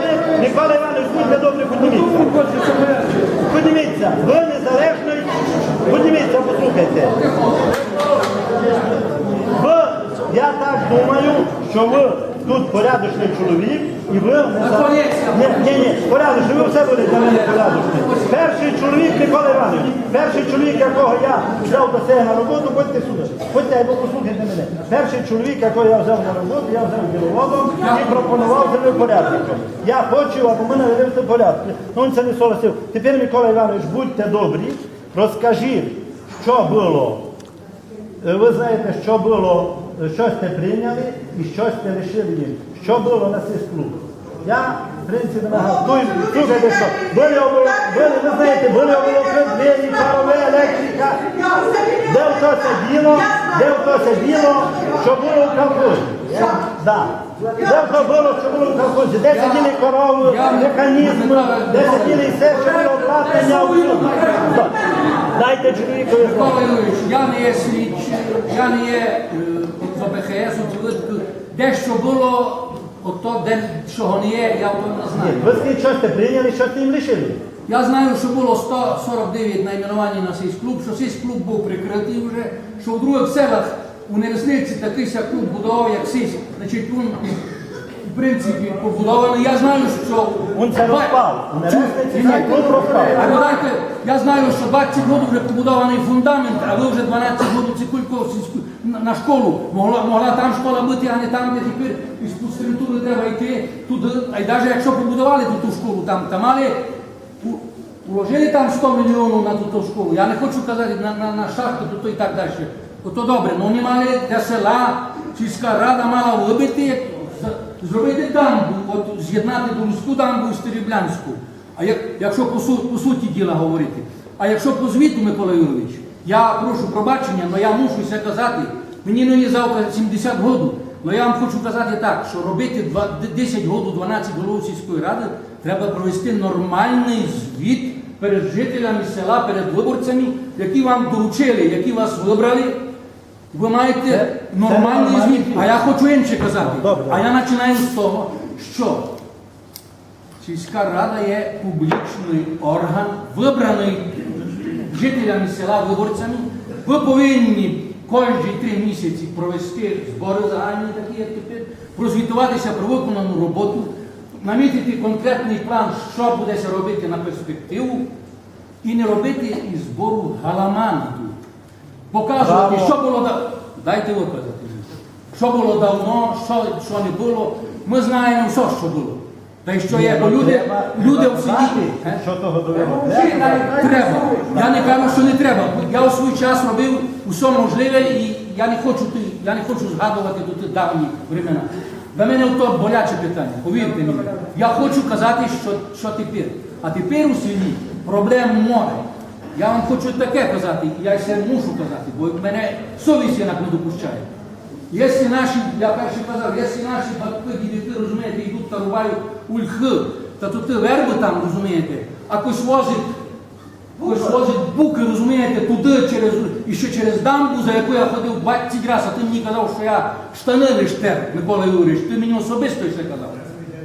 чоловік, Микола Іванович, будьте добре, підніміться. Подивіться, ви незалежний, підніміться, послухайте. Я так думаю, що ви тут порядочний чоловік, і ви не ні, ні, ні, порядочний, ви все будете для мене порядочний. Перший чоловік Микола Іванович, перший чоловік, якого я взяв до себе на роботу, ходьте сюди. Ходьте, або послухайте мене. Перший чоловік, якого я взяв на роботу, я взяв діловодом і пропонував землепорядником. Я хочу, аби мене вивести порядки. Ну він це не согласив. Тепер, Микола Іванович, будьте добрі, розкажіть, що було Е, Ви знаєте, що було, е, що сте прийняли і що сте лишили їм. Що було на цей клуб. Я, в принципі, нагадую, слухайте, що були, були, ви знаєте, були оболоки, двері, парове, електрика. Де в то сиділо, де в то сиділо, що було в колхозі. Де в то було, що було в колхозі. Де сиділи корови, механізми, де сиділи все, що було обладнання. Дайте чоловікові я не є слідчий, я не є з ОБХС, дещо було, ото де чого не є, я то не знаю. ви скільки час сте прийняли, що ти їм лишили. Я знаю, що було 149 найменувань на цей клуб, що цей клуб був прикритий вже, що в других селах у Нересниці такий клуб будував, як сись, значить він в принципі побудований. Я знаю, що Він це розпав. Я знаю, що 20 років вже побудований фундамент, а ви вже 12 років це кілько на, школу. Могла, могла там школа бути, а не там, де тепер із пустинтури треба йти туди. А й навіть якщо побудували ту, школу, там, там мали, уложили там 100 мільйонів на ту, школу. Я не хочу казати на, на, на шахту тут і так далі. Ото добре, ну вони мали для села, сільська рада мала вибити, зробити дамбу, от з'єднати Донську дамбу і Стеріблянську. А як, якщо по, су, по суті діла говорити. А якщо по звіту, Микола Юрійович, я прошу пробачення, але я мушу все казати. Мені не є завтра 70 років, але я вам хочу казати так, що робити два- 10 років, 12 голов сільської ради, треба провести нормальний звіт перед жителями села, перед виборцями, які вам доручили, які вас вибрали. Ви маєте нормальний звіт. А я хочу інше казати. А я починаю з того, що сільська рада є публічний орган, вибраний жителями села виборцями. Ви повинні кожні три місяці провести збори загальні, такі як тепер, прозвітуватися про виконану роботу, намітити конкретний план, що будеться робити на перспективу, і не робити із збору галаману. Показувати, що було да... Дайте виказати. Що було давно, що, що не було. Ми знаємо все, що було. Та й що є, бо люди, люди в селі. знати, Е? Що того довело. Треба. Я не кажу, що не треба. Я у свій час робив усе можливе і я не хочу, я не хочу згадувати тут давні времена. Для мене то боляче питання, повірте мені. Я хочу казати, що, що тепер. А тепер у селі проблем море. Я вам хочу таке казати, і я це мушу казати, бо мене совість інак не допущає. Якщо наші, я перше казав, якщо наші батьки, діти, розумієте, йдуть та рубають ульхи, та тут верби там, розумієте, а хтось возить, хтось возить буки, розумієте, туди через, і ще через дамбу, за яку я ходив 20 разів, а ти мені казав, що я штани лиш тер, Микола Юрійович, ти мені особисто ще казав.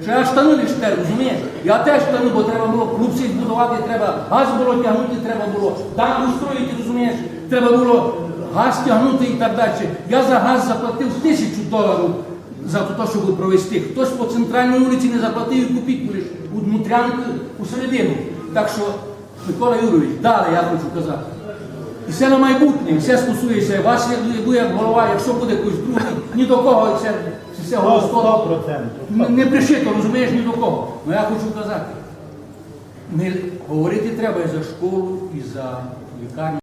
Що я штани лиш тер, розумієш? Я теж штани, бо треба було клуб збудувати, треба газ було тягнути, треба було дамбу строїти, розумієш? Треба було газ тягнути і так далі. Я за газ заплатив тисячу доларів за те, щоб провести. Хтось по центральній вулиці не заплатив і купіть лише у Дмитрянку у середину. Так що, Микола Юрійович, далі я хочу казати. І все на майбутнє, все стосується як ви голова, якщо буде якийсь другий, ні до кого це, це 100%. Не, не пришито, розумієш, ні до кого. Ну я хочу казати. Ми говорити треба і за школу, і за лікарню.